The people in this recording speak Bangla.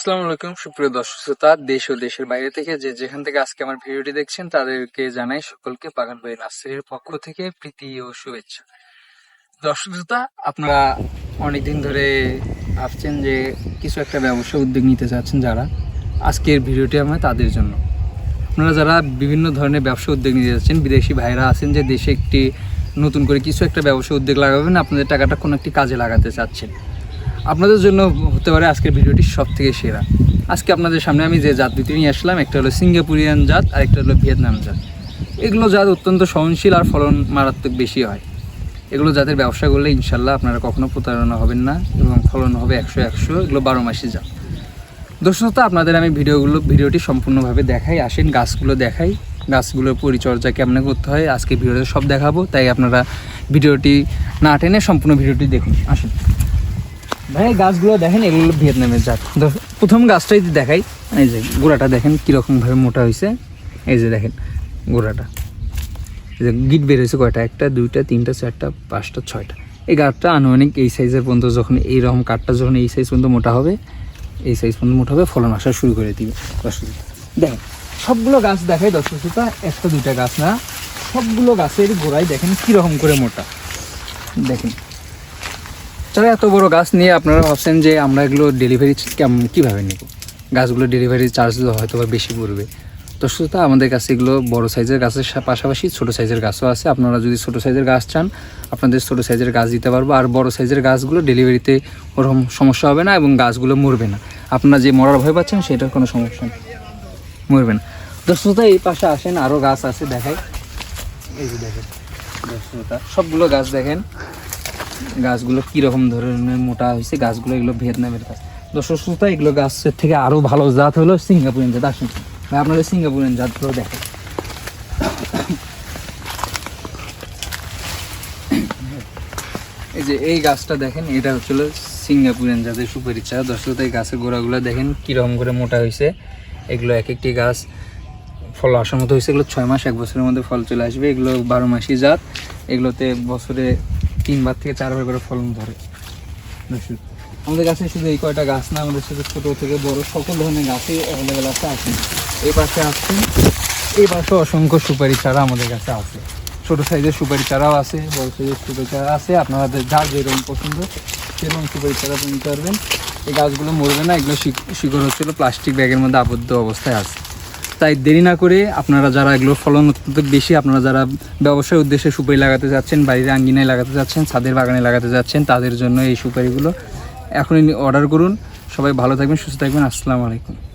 আসসালামু আলাইকুম, সুপ্রিয় দর্শক শ্রোতা, দেশ ও দেশের বাইরে থেকে যে যেখান থেকে আজকে আমার ভিডিওটি দেখছেন, তাদেরকে জানাই সকলকে বাগান ভাই নার্সারির পক্ষ থেকে প্রীতি ও শুভেচ্ছা। দর্শক শ্রোতা, আপনারা অনেকদিন ধরে ভাবছেন যে কিছু একটা ব্যবসা উদ্যোগ নিতে চাচ্ছেন যারা, আজকের ভিডিওটি আমার তাদের জন্য। আপনারা যারা বিভিন্ন ধরনের ব্যবসা উদ্যোগ নিতে যাচ্ছেন বিদেশি ভাইরা আছেন যে দেশে একটি নতুন করে কিছু একটা ব্যবসা উদ্যোগ লাগাবেন, আপনাদের টাকাটা কোনো একটি কাজে লাগাতে চাচ্ছেন। আপনাদের জন্য হতে পারে আজকের ভিডিওটি সব থেকে সেরা। আজকে আপনাদের সামনে আমি যে জাত দুটি নিয়ে আসলাম, একটা হলো সিঙ্গাপুরিয়ান জাত, আর একটা হলো ভিয়েতনাম জাত। এগুলো জাত অত্যন্ত সহনশীল আর ফলন মারাত্মক বেশি হয়। এগুলো জাতের ব্যবসা করলে ইনশাল্লাহ আপনারা কখনো প্রতারণা হবেন না এবং ফলন হবে একশো একশো, এগুলো বারো মাসি জাত। দর্শক আপনাদের আমি ভিডিওগুলো, ভিডিওটি সম্পূর্ণভাবে দেখাই। আসেন, গাছগুলো দেখাই, গাছগুলোর পরিচর্যা কেমন করতে হয়, আজকে ভিডিওতে সব দেখাবো। তাই আপনারা ভিডিওটি না টেনে সম্পূর্ণ ভিডিওটি দেখুন। আসেন। ভাই গাছগুলো দেখেন এগুলো ভিয়েতনামের জাত। প্রথম গাছটাই দেখাই এই যে গোড়াটা দেখেন কীরকম ভাবে মোটা হয়েছে এই যে দেখেন গোড়াটা। এই যে গিট বের হয়েছে কয়টা? একটা দুইটা তিনটা চারটা পাঁচটা ছয়টা। এই গাছটা আনুমানিক এই সাইজের পর্যন্ত যখন এইরকম কাঠটা যখন এই সাইজ পর্যন্ত মোটা হবে এই সাইজ পর্যন্ত মোটা হবে ফলন আসা শুরু করে দিবে। দর্শক দেখেন সবগুলো গাছ দেখাই দর্শক শ্রোতা, একটা দুইটা গাছ না সবগুলো গাছের গোড়ায় দেখেন কীরকম করে মোটা। দেখেন। যারা এত বড় গাছ নিয়ে আপনারা ভাবছেন যে আমরা এগুলো ডেলিভারি কীভাবে নেব? গাছগুলো ডেলিভারি চার্জ হয়তো বা বেশি পড়বে। তো সুতরাং আমাদের কাছে এগুলো বড় সাইজের গাছের পাশাপাশি ছোট সাইজের গাছও আছে। আপনারা যদি ছোট সাইজের গাছ চান, আপনাদের ছোট সাইজের গাছ দিতে পারব। আর বড় সাইজের গাছগুলো ডেলিভারিতে ওরকম সমস্যা হবে না এবং গাছগুলো মরবে না। আপনারা যে মরার ভয় পাচ্ছেন, সেটার কোনো সমস্যা নেই। মরবে না। দর্শকতা এই পাশে আসেন আরও গাছ আছে, দেখাই। এই যে দেখেন দর্শকতা সবগুলো গাছ দেখেন। গাছগুলো কীরকম ধরনের মোটা হয়েছে, গাছগুলো এগুলো ভিয়েতনামের গাছ দর্শক, শ্রোতা, এগুলো গাছের থেকে আরও ভালো জাত হলো সিঙ্গাপুরিয়ান জাত। আসুন, ভাই, আপনাদের সিঙ্গাপুরিয়ান জাতগুলো দেখেন। এই যে এই গাছটা দেখেন, এটা হচ্ছিল সিঙ্গাপুরিয়ান জাতের সুপারি চা দর্শক, এই গাছের গোড়াগুলো দেখেন কীরকম করে মোটা হয়েছে। এগুলো এক একটি গাছ ফল আসার মতো হয়েছে। এগুলো ছয় মাস, এক বছরের মধ্যে ফল চলে আসবে। এগুলো বারো মাসি জাত। এগুলোতে বছরে তিনবার থেকে চারবার করে ফলন ধরে। আমাদের কাছে শুধু এই কয়টা গাছ না, আমাদের সাথে ছোট থেকে বড় সকল ধরনের গাছই অ্যাভেলেবেল আছে আসেন এই পাশে আসছেন এই পাশে অসংখ্য সুপারি চারা আমাদের কাছে আছে। ছোটো সাইজের সুপারি চারাও আছে, বড় সাইজের সুপারি চারা আছে। আপনাদের যার যেরকম পছন্দ, সেরকম সুপারি চারা নিতে পারবেন। এই গাছগুলো মরবে না, এগুলো শিক- শিকড় হচ্ছিল প্লাস্টিক ব্যাগের মধ্যে আবদ্ধ অবস্থায় আছে। তাই দেরি না করে আপনারা যারা এগুলোর ফলন অত্যন্ত বেশি, আপনারা যারা ব্যবসায় উদ্দেশ্যে সুপারি লাগাতে যাচ্ছেন, বাড়ির আঙ্গিনায় লাগাতে যাচ্ছেন, ছাদের বাগানে লাগাতে যাচ্ছেন, তাদের জন্য এই সুপারিগুলো এখনই অর্ডার করুন। সবাই ভালো থাকবেন, সুস্থ থাকবেন। আসসালামু আলাইকুম।